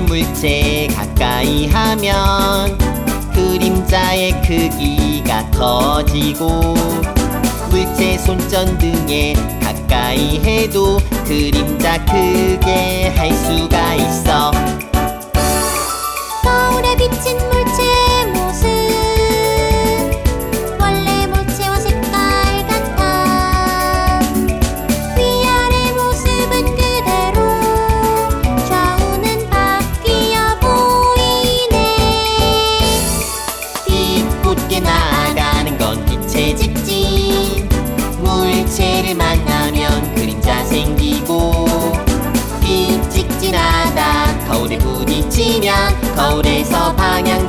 물체 가까이 하면 그림자의 크기가 커지고 물체 손전 등에 가까이 해도 그림자 크게 할 수가 있어. 거울에 비친 물 빛붙게 나아가는 건 빛의 직진 물체를 만나면 그림자 생기고 빛 직진하다 거울에 부딪히면 거울에서 방향